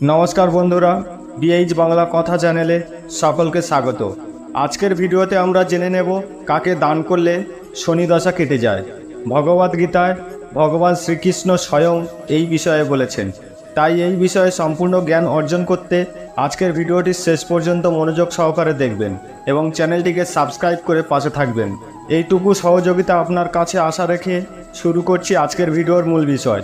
নমস্কার বন্ধুরা বিএইচ বাংলা কথা চ্যানেলে সকলকে স্বাগত। আজকের ভিডিওতে আমরা জেনে নেব কাকে দান করলে শনি দশা কেটে যায়। ভগবদ গীতায় ভগবান শ্রীকৃষ্ণ স্বয়ং এই বিষয়ে বলেছেন। তাই এই বিষয়ে সম্পূর্ণ জ্ঞান অর্জন করতে আজকের ভিডিওটি শেষ পর্যন্ত মনোযোগ সহকারে দেখবেন এবং চ্যানেলটিকে সাবস্ক্রাইব করে পাশে থাকবেন। এইটুকু সহযোগিতা আপনার কাছে আশা রেখে শুরু করছি আজকের ভিডিওর মূল বিষয়।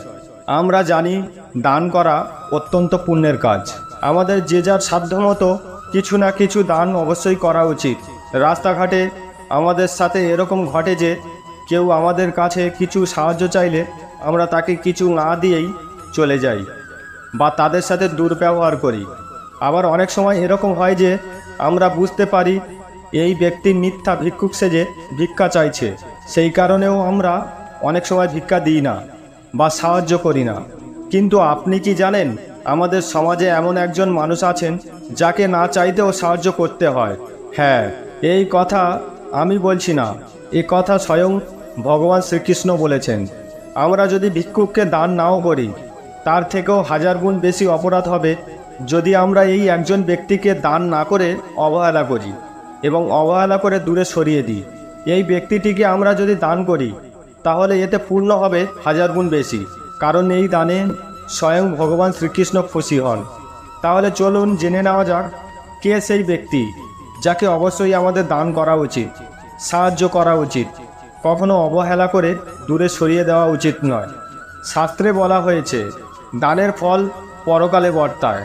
আমরা জানি দান করা অত্যন্ত পুণ্যের কাজ। আমাদের যে যার সাধ্যমতো কিছু না কিছু দান অবশ্যই করা উচিত। রাস্তাঘাটে আমাদের সাথে এরকম ঘটে যে কেউ আমাদের কাছে কিছু সাহায্য চাইলে আমরা তাকে কিছু না দিয়েই চলে যাই বা তাদের সাথে দুর্ব্যবহার করি। আবার অনেক সময় এরকম হয় যে আমরা বুঝতে পারি এই ব্যক্তি মিথ্যা ভিক্ষুক সেজে ভিক্ষা চাইছে। সেই কারণেও আমরা অনেক সময় ভিক্ষা দিই না। বা সাহায্য করি না। কিন্তু আপনি কি জানেন, আমাদের সমাজে এমন একজন মানুষ আছেন যাকে না চাইতেও সাহায্য করতে হয়? হ্যাঁ এই কথা আমি বলছি না। এ কথা স্বয়ং ভগবান শ্রীকৃষ্ণ বলেছেন। আমরা যদি ভিক্ষুককে দান নাও করি, তার থেকেও হাজার গুণ বেশি অপরাধ হবে যদি আমরা এই একজন ব্যক্তিকে দান না করে অবহেলা করি এবং অবহেলা করে দূরে সরিয়ে দিই। এই ব্যক্তিটিকে আমরা যদি দান করি তাহলে এতে পূর্ণ হবে হাজার গুণ বেশি, কারণ এই দানে স্বয়ং ভগবান শ্রীকৃষ্ণ খুশি হন। তাহলে চলুন জেনে নেওয়া যাক, কে সেই ব্যক্তি যাকে অবশ্যই আমাদের দান করা উচিত, সাহায্য করা উচিত, কখনো অবহেলা করে দূরে সরিয়ে দেওয়া উচিত নয়। শাস্ত্রে বলা হয়েছে, দানের ফল পরকালে বর্তায়,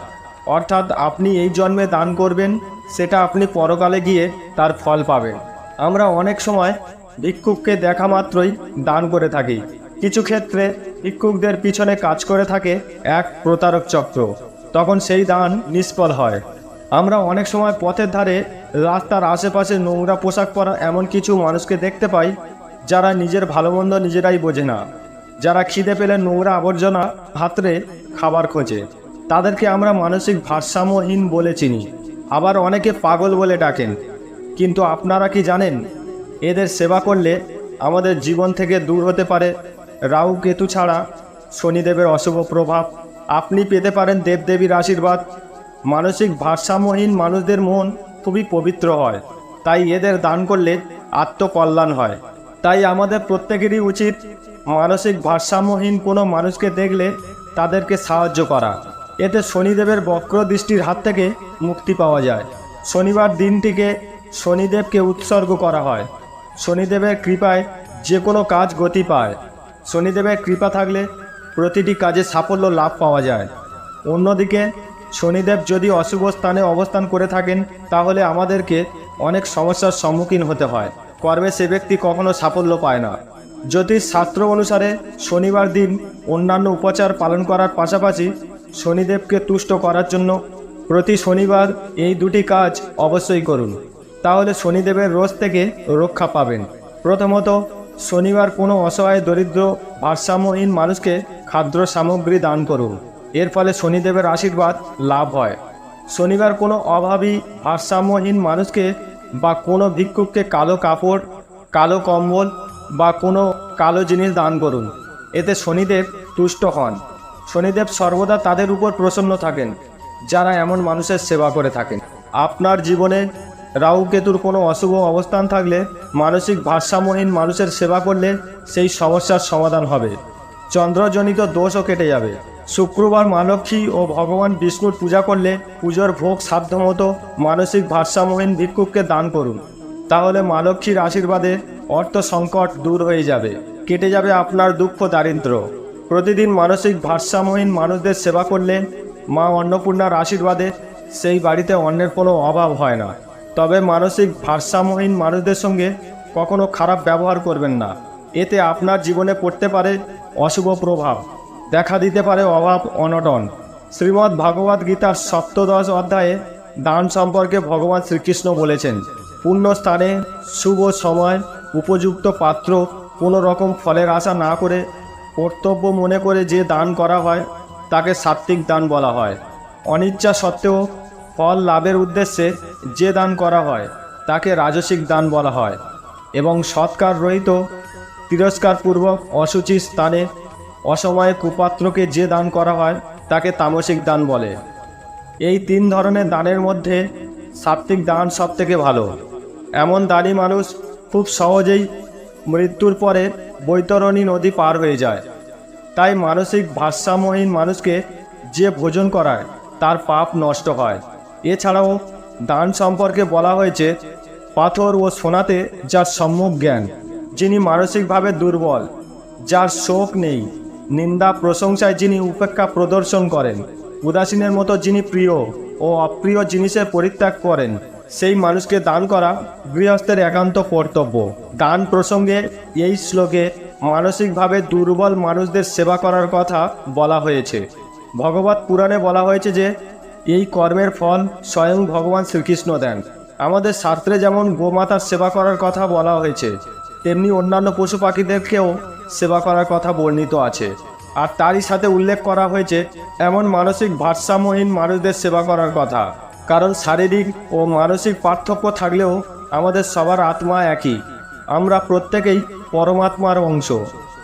অর্থাৎ আপনি এই জন্মে দান করবেন, সেটা আপনি পরকালে গিয়ে তার ফল পাবেন। আমরা অনেক সময় ভিক্ষুককে দেখা মাত্রই দান করে থাকি। কিছু ক্ষেত্রে ভিক্ষুকদের পিছনে কাজ করে থাকে এক প্রতারক চক্র। তখন সেই দান নিষ্ফল হয়। আমরা অনেক সময় পথের ধারে রাস্তার আশেপাশে নোংরা পোশাক পরা এমন কিছু মানুষকে দেখতে পাই, যারা নিজের ভালো মন্দ নিজেরাই বোঝে না। যারা খিদে পেলে নোংরা আবর্জনা হাতরে খাবার খোঁজে। তাদেরকে আমরা মানসিক ভারসাম্যহীন বলে চিনি। আবার অনেকে পাগল বলে ডাকেন। কিন্তু আপনারা কি জানেন এদের সেবা করলে আমাদের জীবন থেকে দূর হতে পারে। রাহু কেতু ছাড়া শনিদেবের অশুভ প্রভাব। আপনি পেতে পারেন দেবদেবীর আশীর্বাদ। মানসিক ভারসাম্যহীন মানুষদের মন খুবই পবিত্র হয়। তাই এদের দান করলে আত্মকল্যাণ হয়। তাই আমাদের প্রত্যেকেরই উচিত মানসিক ভারসাম্যহীন কোনো মানুষকে দেখলে তাদেরকে সাহায্য করা। এতে শনিদেবের বক্র দৃষ্টির হাত থেকে মুক্তি পাওয়া যায়। শনিবার দিনটিকে শনিদেবকে উৎসর্গ করা হয়। শনিদেবের কৃপায় যে কোনো কাজ গতি পায়। শনিদেবের কৃপা থাকলে প্রতিটি কাজে সাফল্য লাভ পাওয়া যায়। অন্যদিকে, শনিদেব যদি অশুভ স্থানে অবস্থান করে থাকেন, তাহলে আমাদেরকে অনেক সমস্যার সম্মুখীন হতে হয়। কর্মে সে ব্যক্তি কখনো সাফল্য পায় না। জ্যোতিষ শাস্ত্র অনুসারে শনিবার দিন অন্যান্য উপচার পালন করার পাশাপাশি শনিদেবকে তুষ্ট করার জন্য প্রতি শনিবার এই দুটি কাজ অবশ্যই করুন। তাহলে শনিদেবের রোজ থেকে রক্ষা পাবেন। প্রথমত, শনিবার কোনো অসহায় দরিদ্র ভারসাম্যহীন মানুষকে খাদ্য সামগ্রী দান করুন। এর ফলে শনিদেবের আশীর্বাদ লাভ হয়। শনিবার কোনো অভাবী ভারসাম্যহীন মানুষকে বা কোনো ভিক্ষুককে কালো কাপড়, কালো কম্বল বা কোনো কালো জিনিস দান করুন। এতে শনিদেব তুষ্ট হন। শনিদেব সর্বদা তাদের উপর প্রসন্ন থাকেন, যারা এমন মানুষের সেবা করে থাকেন। আপনার জীবনে রাহু কেতুর কোনো অশুভ অবস্থান থাকলে মানসিক ভারসাম্যহীন মানুষের সেবা করলে সেই সমস্যার সমাধান হবে। চন্দ্রজনিত দোষও কেটে যাবে। শুক্রবার মা লক্ষ্মী ও ভগবান বিষ্ণুর পূজা করলে পুজোর ভোগ সাধ্যমতো মানসিক ভারসাম্যহীন ভিক্ষুককে দান করুন। তাহলে মা লক্ষ্মীর আশীর্বাদে অর্থ সংকট দূর হয়ে যাবে। কেটে যাবে আপনার দুঃখ দারিদ্র প্রতিদিন মানসিক ভারসাম্যহীন মানুষদের সেবা করলে মা অন্নপূর্ণার আশীর্বাদে সেই বাড়িতে অন্যের কোনো অভাব হয় না। তবে মানসিক ভারসাম্যহীন মানুষদের সঙ্গে কখনো খারাপ ব্যবহার করবেন না। এতে আপনার জীবনে পড়তে পারে অশুভ প্রভাব। দেখা দিতে পারে অভাব, অনটন। শ্রীমদ্ ভাগবত গীতার সপ্তদশ অধ্যায়ে দান সম্পর্কে ভগবান শ্রীকৃষ্ণ বলেছেন, পূর্ণ স্থানে শুভ সময়, উপযুক্ত পাত্র, কোনো রকম ফলের আশা না করে কর্তব্য মনে করে যে দান করা হয়, তাকে সাত্ত্বিক দান বলা হয়। অনিচ্ছা সত্ত্বেও ফল লাভের উদ্দেশ্যে যে দান করা হয়, তাকে রাজসিক দান বলা হয় এবং সৎকার রহিত, তিরস্কারপূর্বক অসুচি স্থানে, অসময়ে কুপাত্রকে যে দান করা হয়, তাকে তামসিক দান বলে। এই তিন ধরনের দানের মধ্যে সাত্বিক দান সব থেকে ভালো। এমন দানি মানুষ খুব সহজেই মৃত্যুর পরে বৈতরণী নদী পার হয়ে যায়। তাই মানসিক ভারসাম্যহীন মানুষকে যে ভোজন করায়, তার পাপ নষ্ট হয়। এছাড়াও দান সম্পর্কে বলা হয়েছে, পাথর ও সোনাতে যার সম্যক জ্ঞান, যিনি মানসিকভাবে দুর্বল, যার শোক নেই, নিন্দা প্রশংসায় যিনি উপেক্ষা প্রদর্শন করেন, উদাসীনের মতো যিনি প্রিয় ও অপ্রিয় জিনিসের পরিত্যাগ করেন, সেই মানুষকে দান করা গৃহস্থের একান্ত কর্তব্য। দান প্রসঙ্গে এই শ্লোকে মানসিকভাবে দুর্বল মানুষদের সেবা করার কথা বলা হয়েছে। ভগবত পুরাণে বলা হয়েছে যে এই কর্মের ফল স্বয়ং ভগবান শ্রীকৃষ্ণ দেন। আমাদের শাস্ত্রে যেমন গোমাতার সেবা করার কথা বলা হয়েছে, তেমনি অন্যান্য পশু পাখিদেরকেও সেবা করার কথা বর্ণিত আছে। আর তারই সাথে উল্লেখ করা হয়েছে এমন মানসিক ভারসাম্যহীন মানুষদের সেবা করার কথা। কারণ শারীরিক ও মানসিক পার্থক্য থাকলেও আমাদের সবার আত্মা একই। আমরা প্রত্যেকেই পরমাত্মার অংশ।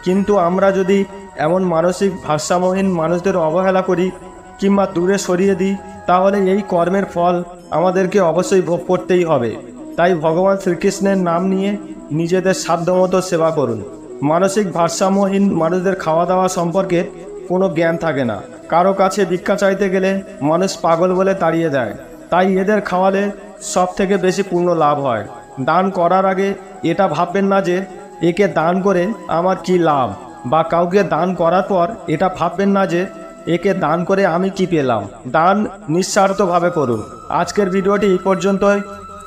কিন্তু আমরা যদি এমন মানসিক ভারসাম্যহীন মানুষদের অবহেলা করি কিংবা দূরে সরিয়ে দিই, তাহলে এই কর্মের ফল আমাদেরকে অবশ্যই ভোগ করতেই হবে। তাই ভগবান শ্রীকৃষ্ণের নাম নিয়ে নিজেদের সাধ্যমতো সেবা করুন। মানসিক ভারসাম্যহীন মানুষদের খাওয়া দাওয়া সম্পর্কে কোনো জ্ঞান থাকে না। কারও কাছে ভিক্ষা চাইতে গেলে মানুষ পাগল বলে তাড়িয়ে দেয়। তাই এদের খাওয়ালে সব থেকে বেশি পূর্ণ লাভ হয়। দান করার আগে এটা ভাববেন না যে, একে দান করে আমার কি লাভ? বা কাউকে দান করার পর এটা ভাববেন না যে একে দান করে আমি কি পেলাম? দান নিঃস্বার্থভাবে করুন। আজকের ভিডিওটি এই পর্যন্তই।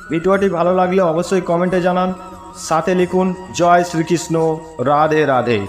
ভিডিওটি ভালো লাগলে অবশ্যই কমেন্টে জানান। সাথে লিখুন, জয় শ্রীকৃষ্ণ, রাধে রাধে।